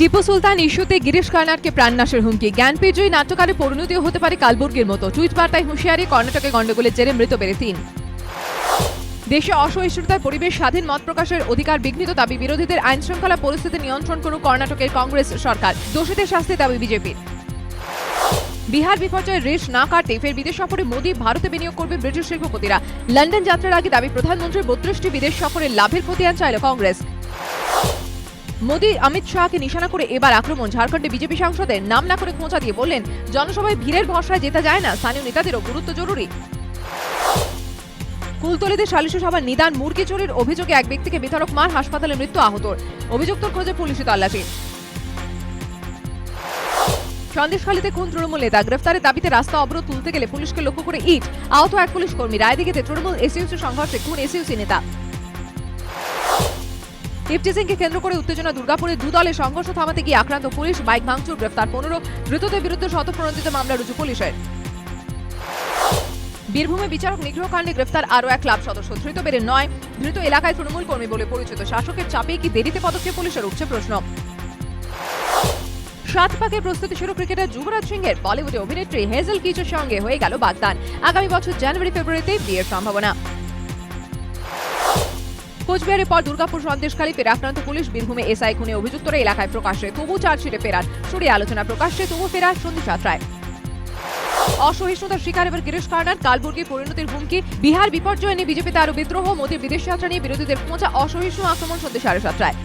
টিপু সুলতান ইস্যুতে গিরিশ কার্নারকে প্রাণনাশের হুমকি। জ্ঞানপীর্যই নাট্যকারে পরিণতিও হতে পারে কালবুর্গের মতো। টুইট বার্তায় হুঁশিয়ারি, কর্ণাটকে গন্ডগোলের জেরে মৃত বেড়ে তিন। দেশে অসহিষ্ণুতার পরিবেশ স্বাধীন মত প্রকাশের অধিকার বিঘ্নিত দাবি বিরোধীদের আইন শৃঙ্খলা পরিস্থিতি নিয়ন্ত্রণ করুক কর্ণাটকের কংগ্রেস সরকার। দোষীদের শাস্তি দাবি বিজেপির। বিহার বিপর্যয়ের রেশ না কাটতে ফের বিদেশ সফরে মোদী ভারতে বিনিয়োগ করবে ব্রিটিশ শিল্পপতিরা। লন্ডন যাত্রার আগে দাবি, প্রধানমন্ত্রীর বত্রিশটি বিদেশ সফরের লাভের খতিয়ান চাইল কংগ্রেস। মোদী অমিত শাহকে নিশানা করে এবার আক্রমণ। ঝাড়খণ্ডে বিজেপি সাংসদের নাম না করে খোঁচা দিয়ে বললেন, জনসভায় ভিড়ের ভরসায় যেতে যায় না, স্থানীয় নেতাদেরও গুরুত্ব জরুরি। কুলতলিতে সালিশি সভার নিদান মুরগি চুরির অভিযোগে এক ব্যক্তিকে বিতরক মার, হাসপাতালে মৃত্যু আহতর অভিযুক্তর খোঁজে পুলিশি তল্লাশি। সন্দেশখালীতে কোন তৃণমূল নেতা। গ্রেফতারের দাবিতে রাস্তা অবরোধ তুলতে গেলে পুলিশকে লক্ষ্য করে ইট। আহত এক পুলিশ কর্মী। রায়দিঘিতে তৃণমূল এসইউসি সংঘর্ষে খুন এসইউসি নেতা। ইফটিজিংকে কেন্দ্র করে উত্তেজনা, দুর্গাপুরে দু দলের সংঘর্ষ থামাতে গিয়ে আক্রান্ত পুলিশ, বাইক ভাঙচুর, গ্রেফতার পনেরো। ধৃতদের বিরুদ্ধে শতপ্রণোদিত মামলা রুজু পুলিশের। বীরভূমে বিচারক নিগ্রহ কাণ্ডে গ্রেফতার আরও এক ক্লাব সদস্য। ধৃত বেড়ে নয়। ধৃত এলাকায় তৃণমূল কর্মী বলে পরিচিত শাসকের চাপে কি দেরিতে পদক্ষেপ পুলিশের, উঠছে প্রশ্ন। সাত পাকে প্রস্তুতি শুরু ক্রিকেটার যুবরাজ সিংহের বলিউডে অভিনেত্রী হেজেল কিচের সঙ্গে হয়ে গেল বাগদান। আগামী বছর জানুয়ারি ফেব্রুয়ারিতে বিয়ের সম্ভাবনা। কোচবিহারের পর দুর্গাপুর সন্দেশখালী ফের আক্রান্ত পুলিশ, বীরভূমে এসআই খুনে অভিযুক্তরা এলাকায় প্রকাশ্যে তবু চার্জশিটে ফেরার সুরে আলোচনা প্রকাশ্যে, তবু ফেরার সন্ধি সাতটায় অসহিষ্ণুতার শিকার এবার গিরিশ কার্নার, কালবুর্গি পরিণতির হুমকি, বিহার বিপর্যয় নিয়ে বিজেপিতে আরও বিদ্রোহ, মোদীর বিদেশ যাত্রা নিয়ে বিরোধীদের পৌঁছা অসহিষ্ণু আক্রমণ সন্ধ্যে সাড়ে সাতটায়।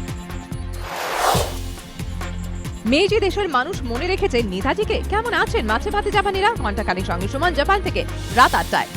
মেইজি দেশের মানুষ মনে রেখেছে নেতাজিকে, কেমন আছেন মাছে ভাতে জাপানিরা? ঘন্টাখানিক সঙ্গে সমান জাপান থেকে, রাত আটটায়।